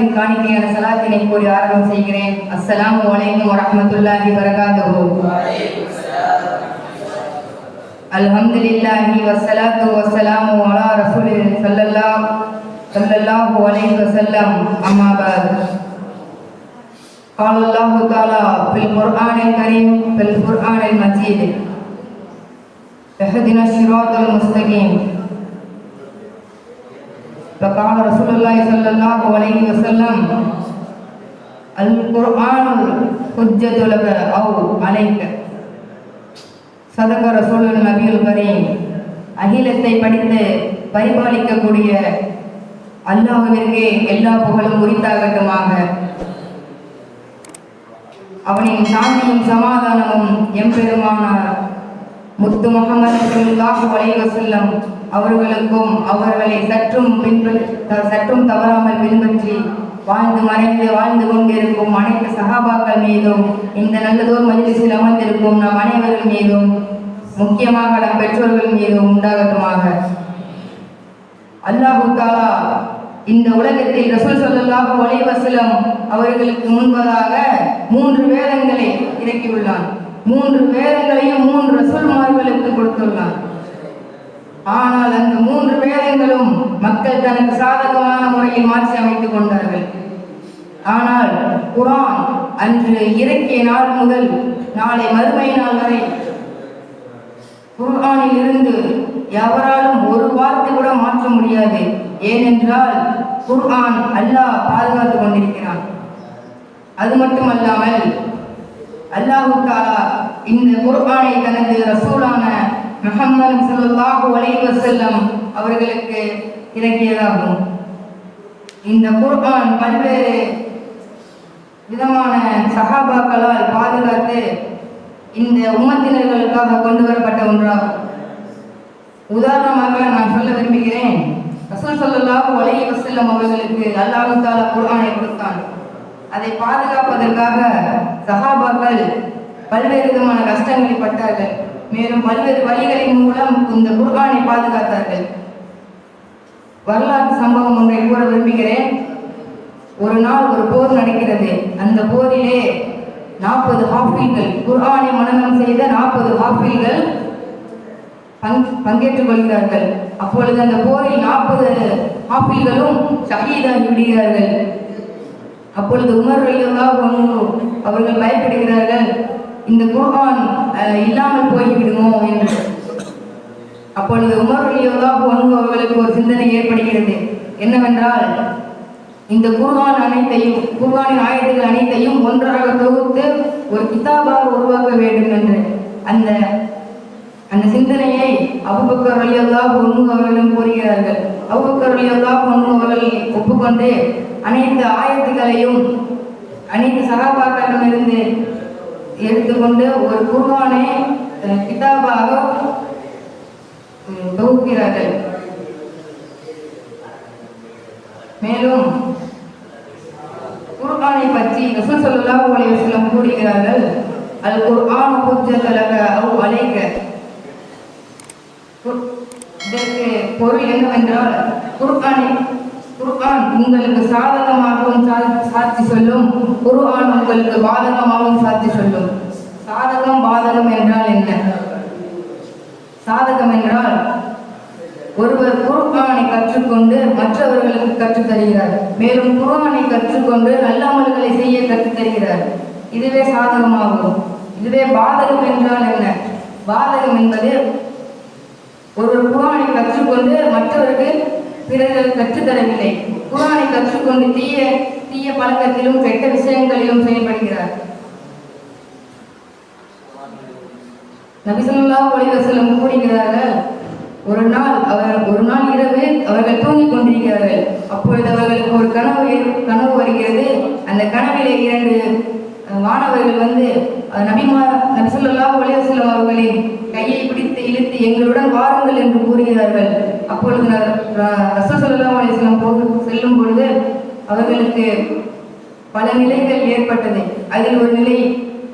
இஸ்லாத்தின் காணிக்கையான சலாத்தினை கூறி ஆரம்பம் செய்கிறேன் அஸ்ஸலாமு அலைக்கும் வரஹ்மத்துல்லாஹி வரகாத்துஹு அல்ஹம்துலில்லாஹி வஸ்ஸலாத்து வஸ்ஸலாமு அலா ரசூலில் ஸல்லல்லாஹு ஸல்லல்லாஹு அலைஹி வஸல்லம் அம்மா பஅத் قال الله تعالى في القرآن الكريم في القرآن المجيد اهدنا الصراط المستقيم فقال رسول الله صلى الله عليه وسلم القرآن حجة لك أو عليك சதக ரசூலுல் நபியுல் கரீம் அகிலத்தை படித்து பரிபாலிக்கக்கூடிய அல்லாஹ்விற்கே எல்லா புகழும் உரித்தாகட்டுமாக அவனின் சாந்தியும் சமாதானமும் எம்பெருமானார் முத்து முகமது ஸல்லல்லாஹு அவர்களுக்கும் அவர்களை சற்றும் பின்பற்றி சற்றும் தவறாமல் பின்பற்றி வாழ்ந்து மறைந்து வாழ்ந்து கொண்டிருக்கும் அனைத்து சகாபாக்கள் மீதும் இந்த நல்லதோர் மஜிலிசில் அமர்ந்திருக்கும் நம் அனைவர்கள் மீதும் முக்கியமாக நம் பெற்றோர்கள் மீதும் உண்டாகட்டுமாக. அல்லாஹு தாலா இந்த உலகத்தில் ரசூல் ஸல்லல்லாஹு அலைஹி அவர்களுக்கு முன்பதாக மூன்று வேதங்களை இறக்கியுள்ளான். மூன்று வேதங்களையும் மூன்று ரசூல்மார்களுக்கு கொடுத்துள்ளார். ஆனால் அந்த மூன்று வேதங்களும் மக்கள் தனக்கு சாதகமான முறையில் மாற்றி அமைத்துக் கொண்டார்கள். ஆனால் குரான் அன்று இறக்கிய நாள் முதல் நாளை மறுமை நாள் வரை குர்ஆனில் இருந்து எவராலும் ஒரு வார்த்தை கூட மாற்ற முடியாது. ஏனென்றால் குர்ஆன் அல்லாஹ் பாதுகாத்துக் கொண்டிருக்கிறான். அது மட்டுமல்லாமல் அல்லாஹு தாலா இந்த குர்பானை தனது ரசூலான முஹம்மது ஸல்லல்லாஹு அலைஹி செல்லம் அவர்களுக்கு இறக்கியதாகும். இந்த குர்பான் பல்வேறு விதமான சஹாபாக்களால் பாதுகாத்து இந்த உம்மத்தினர்களுக்காக கொண்டு வரப்பட்ட ஒன்றாகும். உதாரணமாக நான் சொல்ல விரும்புகிறேன் ரசூல் சொல்லலாக அலைஹி வசல்லம் அவர்களுக்கு அல்லாஹு தாலா குர்ஆனை கொடுத்தான். அதை பாதுகாப்பதற்காக சகாபாக்கள் பல்வேறு விதமான கஷ்டங்களை பட்டார்கள். மேலும் பல்வேறு வழிகளின் மூலம் இந்த குர்கானை பாதுகாத்தார்கள். வரலாற்று சம்பவம் ஒன்றை கூற விரும்புகிறேன். ஒரு நாள் ஒரு போர் நடக்கிறது. அந்த போரிலே நாற்பது ஹாஃபீல்கள் குர்ஆனை மனநம் செய்த நாற்பது ஹாஃபீல்கள் பங் பங்கேற்றுக் கொள்கிறார்கள். அப்பொழுது அந்த போரில் நாற்பது ஹாஃபீல்களும் ஷஹீதாகி விடுகிறார்கள். அப்பொழுது உமர் ரலியல்லாஹு அவர்கள் பயப்படுகிறார்கள் இந்த குர்ஆன் இல்லாமல் போய்விடுமோ என்று. அப்பொழுது உமர் ரலியல்லாஹு அன்ஹு அவர்களுக்கு ஒரு சிந்தனை ஏற்படுகிறது. என்னவென்றால் இந்த குர்ஆன் அனைத்தையும் குர்ஆனின் ஆயத்துகள் அனைத்தையும் ஒன்றாக தொகுத்து ஒரு கிதாபாக உருவாக்க வேண்டும் என்று. அந்த அந்த சிந்தனையை அபுபக்கர் ரலியல்லாஹு அன்ஹு அவர்களிடம் கூறுகிறார்கள். அபுபக்கர் ரலியல்லாஹு அன்ஹு அவர்கள் ஒப்புக்கொண்டு அனைத்து ஆயத்துகளையும் அனைத்து சகாபாக்களிடமிருந்து எடுத்துக்கொண்டு ஒரு குர்வானை கிதாபாக தொகுக்கிறார்கள். மேலும் குர்ஆனை பற்றி ரசூல் ஸல்லல்லாஹு அலைஹி வஸல்லம் கூறுகிறார்கள் அல் குர்ஆன் ஹுஜ்ஜத் லக அவ் அலைக. இதற்கு பொருள் என்னவென்றால் குர்ஆனை குர்ஆன் உங்களுக்கு சாதகமாகவும் சா- சாட்சி சொல்லும் குர்ஆன் உங்களுக்கு பாதகமாகவும் சாட்சி சொல்லும். சாதகம் பாதகம் என்றால் என்ன? சாதகம் என்றால் ஒருவர் குர்ஆனை கற்றுக்கொண்டு மற்றவர்களுக்கு கற்றுத் தருகிறார் மேலும் குர்ஆனை கற்றுக்கொண்டு நல்ல அமல்களை செய்ய கற்றுத் தருகிறார் இதுவே சாதகமாகும். இதுவே பாதகம் என்றால் என்ன? பாதகம் என்பது ஒருவர் குரானை கற்றுக்கொண்டு மற்றவருக்கு பிறர் கற்றுத்தரவில்லை. குரானை கற்றுக்கொண்டு தீய தீய பழக்கத்திலும் கெட்ட விஷயங்களிலும் செயல்படுகிறார். நபிசல்லா ஒளிவசலம் கூறுகிறார்கள் ஒரு நாள் அவர் ஒரு நாள் இரவு அவர்கள் தூங்கிக் கொண்டிருக்கிறார்கள். அப்பொழுது அவர்களுக்கு ஒரு கனவு கனவு வருகிறது. அந்த கனவிலே இரண்டு மாணவர்கள் வந்து நபிமா நபிசல்லா ஒளிவசலம் அவர்களின் கையை இழுத்து இழுத்து எங்களுடன் வாருங்கள் என்று கூறுகிறார்கள். அப்பொழுது ரசூல் போக செல்லும் பொழுது அவர்களுக்கு பல நிலைகள் ஏற்பட்டது. அதில் ஒரு நிலை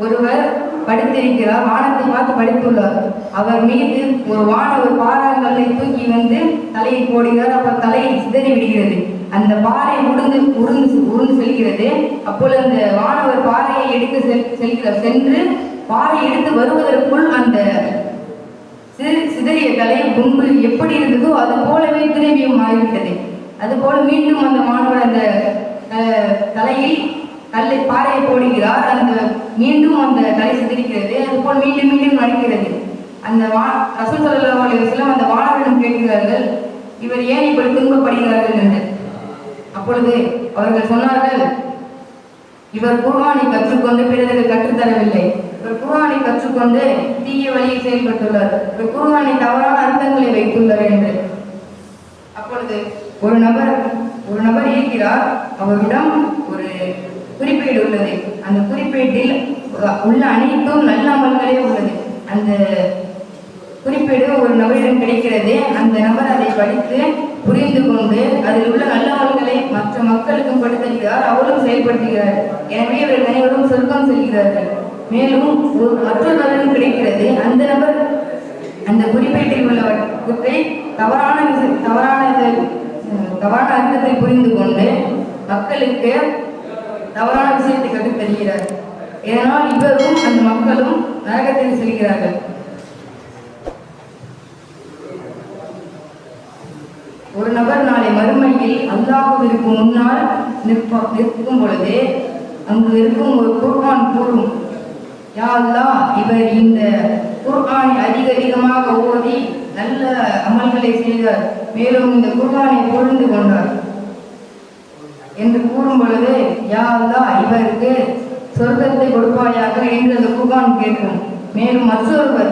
ஒருவர் படித்திருக்கிறார் வானத்தை பார்த்து படித்துள்ளார். அவர் மீது ஒரு வான ஒரு பாறாங்கல்லை தூக்கி வந்து தலையை போடுகிறார். அப்ப தலையை சிதறி விடுகிறது. அந்த பாறை உருந்து உருந்து உருந்து செல்கிறது. அப்பொழுது அந்த வானவர் பாறையை எடுத்து செல் செல்கிறார் சென்று பாறை எடுத்து வருவதற்குள் அந்த தலை கலை முன்பு எப்படி இருந்ததோ அது போலவே திரும்பியும் மாறிவிட்டது. அதுபோல மீண்டும் அந்த மாணவர் அந்த தலையில் கல்லை பாறையை போடுகிறார். அந்த மீண்டும் அந்த தலை சிதறிக்கிறது. அதுபோல் மீண்டும் மீண்டும் நடக்கிறது. அந்த வா ரசூல் ஸல்லல்லாஹு அலைஹி அந்த மாணவரிடம் கேட்கிறார்கள் இவர் ஏன் இப்படி துன்பப்படுகிறார்கள்? என்று. அப்பொழுது அவர்கள் சொன்னார்கள் இவர் குர்ஆனை கற்றுக்கொண்டு பிறருக்கு கற்றுத்தரவில்லை. இவர் குர்ஆனை கற்றுக்கொண்டு தீய வழியில் செயல்பட்டுள்ளார். இவர் குர்ஆனை தவறான அர்த்தங்களை வைத்துள்ளார் என்று. அப்பொழுது ஒரு நபர் ஒரு நபர் இருக்கிறார் அவரிடம் ஒரு குறிப்பீடு உள்ளது. அந்த குறிப்பீட்டில் உள்ள அனைத்தும் நல்ல அமல்களே உள்ளது. அந்த குறிப்பீடு ஒரு நபரிடம் கிடைக்கிறது. அந்த நபர் அதை படித்து புரிந்து கொண்டு அதில் உள்ள நல்ல நலன்களை மற்ற மக்களுக்கும் படுத்துகிறார் அவரும் செயல்படுத்துகிறார். எனவே இவர்கள் அனைவரும் சொர்க்கம் செல்கிறார்கள். மேலும் ஒரு மற்றொரு நலன் கிடைக்கிறது. அந்த நபர் அந்த குறிப்பேட்டில் உள்ளவற்றை தவறான தவறான தவறான அர்த்தத்தை புரிந்து கொண்டு மக்களுக்கு தவறான விஷயத்தை கற்றுத் தருகிறார் இதனால் இவரும் அந்த மக்களும் நரகத்தில் செல்கிறார்கள் ஒரு நபர் நாளை மறுமையில் அல்லாஹுவிற்கு முன்னால் நிற்ப நிற்கும் பொழுது அங்கு இருக்கும் ஒரு குர்ஆன் கூறும் யா இவர் இந்த குர்ஆனை அதிக அதிகமாக ஓதி நல்ல அமல்களை செய்தார் மேலும் இந்த குர்ஆனை பொழுந்து கொண்டார் என்று கூறும் பொழுது யா இவருக்கு சொர்க்கத்தை கொடுப்பாயாக என்று அந்த குர்ஆன் கேட்கும். மேலும் மற்றொருவர்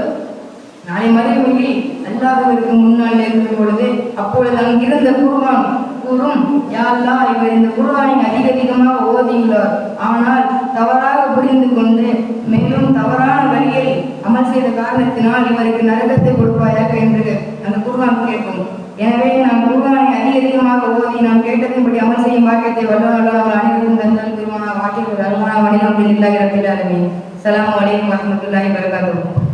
நாளை மறுமையில் அல்லாஹ்விற்கு முன்னால் நிற்கும் பொழுது அப்பொழுது அங்கிருந்த குருவான் கூறும் யா இவர் இந்த குருவானை அதிக அதிகமாக ஓதியுள்ளார் ஆனால் தவறாக புரிந்து கொண்டு மேலும் தவறான வழியை அமல் செய்த காரணத்தினால் இவருக்கு நரகத்தை கொடுப்பாயாக என்று அந்த குருவான் கேட்கும். எனவே நாம் குருவானை அதிக அதிகமாக ஓதி நாம் கேட்டதின்படி அமல் செய்யும் வாக்கியத்தை வல்லவர்கள் அவர் அனைவரும் தந்தால் திருமண வாக்கிய அருமான வணிகம் இல்லாத ரபில் சலாம் அஸ்ஸலாமு அலைக்கும் வரஹ்மத்துல்லாஹி